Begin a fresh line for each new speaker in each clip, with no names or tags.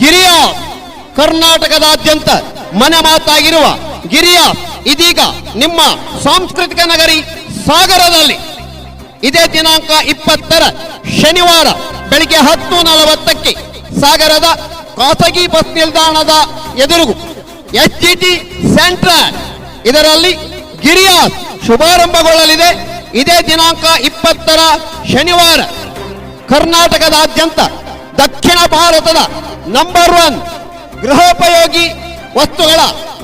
ಗಿರಿಯ ಕರ್ನಾಟಕದಾದ್ಯಂತ ಮನೆ ಮಾತಾಗಿರುವ ಗಿರಿಯ ಇದೀಗ ನಿಮ್ಮ ಸಾಂಸ್ಕೃತಿಕ ನಗರಿ ಸಾಗರದಲ್ಲಿ. ಇದೇ ದಿನಾಂಕ ಇಪ್ಪತ್ತರ ಶನಿವಾರ ಬೆಳಿಗ್ಗೆ ಹತ್ತು ನಲವತ್ತಕ್ಕೆ ಸಾಗರದ ಖಾಸಗಿ ಬಸ್ ನಿಲ್ದಾಣದ ಎದುರುಗು ಎಚ್ ಜಿ ಟಿ ಸೆಂಟ್ರಲ್ ಇದರಲ್ಲಿ ಗಿರಿಯ ಶುಭಾರಂಭಗೊಳ್ಳಲಿದೆ. ಇದೇ ದಿನಾಂಕ ಇಪ್ಪತ್ತರ ಶನಿವಾರ ಕರ್ನಾಟಕದಾದ್ಯಂತ ದಕ್ಷಿಣ ಭಾರತದ ನಂಬರ್ ಒನ್ ಗೃಹೋಪಯೋಗಿ ವಸ್ತುಗಳ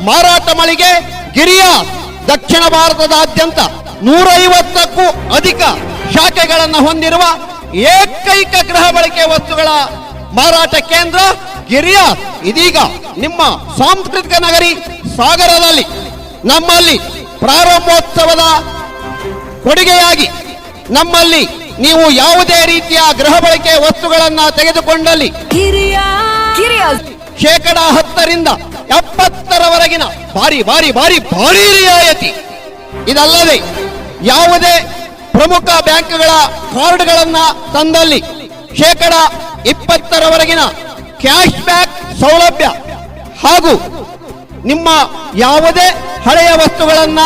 ಮಾರಾಟ ಮಳಿಗೆ ಗಿರಿಯ ದಕ್ಷಿಣ ಭಾರತದಾದ್ಯಂತ ನೂರೈವತ್ತಕ್ಕೂ ಅಧಿಕ ಶಾಖೆಗಳನ್ನು ಹೊಂದಿರುವ ಏಕೈಕ ಗೃಹ ಬಳಕೆ ವಸ್ತುಗಳ ಮಾರಾಟ ಕೇಂದ್ರ ಗಿರಿಯ. ಇದೀಗ ನಿಮ್ಮ ಸಾಂಸ್ಕೃತಿಕ ನಗರಿ ಸಾಗರದಲ್ಲಿ ನಮ್ಮಲ್ಲಿ ಪ್ರಾರಂಭೋತ್ಸವದ ಕೊಡುಗೆಯಾಗಿ ನಮ್ಮಲ್ಲಿ ನೀವು ಯಾವುದೇ ರೀತಿಯ ಗೃಹ ಬಳಕೆ ವಸ್ತುಗಳನ್ನು ತೆಗೆದುಕೊಂಡಲ್ಲಿ
ಕಿರಿಯ
ಶೇಕಡ ಹತ್ತರಿಂದ ಎಪ್ಪತ್ತರವರೆಗಿನ ಭಾರಿ ಭಾರಿ ಭಾರಿ ಭಾರಿ ರಿಯಾಯಿತಿ. ಇದಲ್ಲದೆ ಯಾವುದೇ ಪ್ರಮುಖ ಬ್ಯಾಂಕ್ಗಳ ಕಾರ್ಡ್ಗಳನ್ನ ತಂದಲ್ಲಿ ಶೇಕಡ ಇಪ್ಪತ್ತರವರೆಗಿನ ಕ್ಯಾಶ್ ಬ್ಯಾಕ್ ಸೌಲಭ್ಯ ಹಾಗೂ ನಿಮ್ಮ ಯಾವುದೇ ಹಳೆಯ ವಸ್ತುಗಳನ್ನ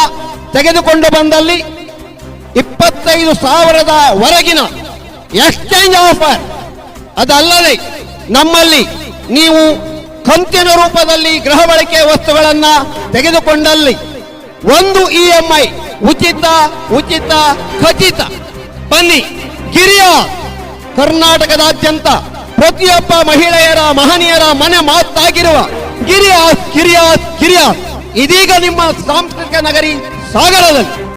ತೆಗೆದುಕೊಂಡು ಬಂದಲ್ಲಿ ಇಪ್ಪತ್ತೈದು ಸಾವಿರದ ವರೆಗಿನ ಎಕ್ಸ್ಚೇಂಜ್ ಆಫರ್. ಅದಲ್ಲದೆ ನಮ್ಮಲ್ಲಿ ನೀವು ಕಂತಿನ ರೂಪದಲ್ಲಿ ಗೃಹ ಬಳಕೆ ವಸ್ತುಗಳನ್ನ ತೆಗೆದುಕೊಂಡಲ್ಲಿ ಒಂದು ಇ ಎಂ ಐ ಉಚಿತ ಉಚಿತ, ಖಚಿತ. ಬನ್ನಿ ಕಿರಿಯ ಕರ್ನಾಟಕದಾದ್ಯಂತ ಪ್ರತಿಯೊಬ್ಬ ಮಹಿಳೆಯರ, ಮಹನೀಯರ ಮನೆ ಮಾತಾಗಿರುವ ಗಿರಿಯಾಸ್ ಕಿರಿಯಾಸ್ ಕಿರಿಯ ಇದೀಗ ನಿಮ್ಮ ಸಾಂಸ್ಕೃತಿಕ ನಗರಿ ಸಾಗರದಲ್ಲಿ.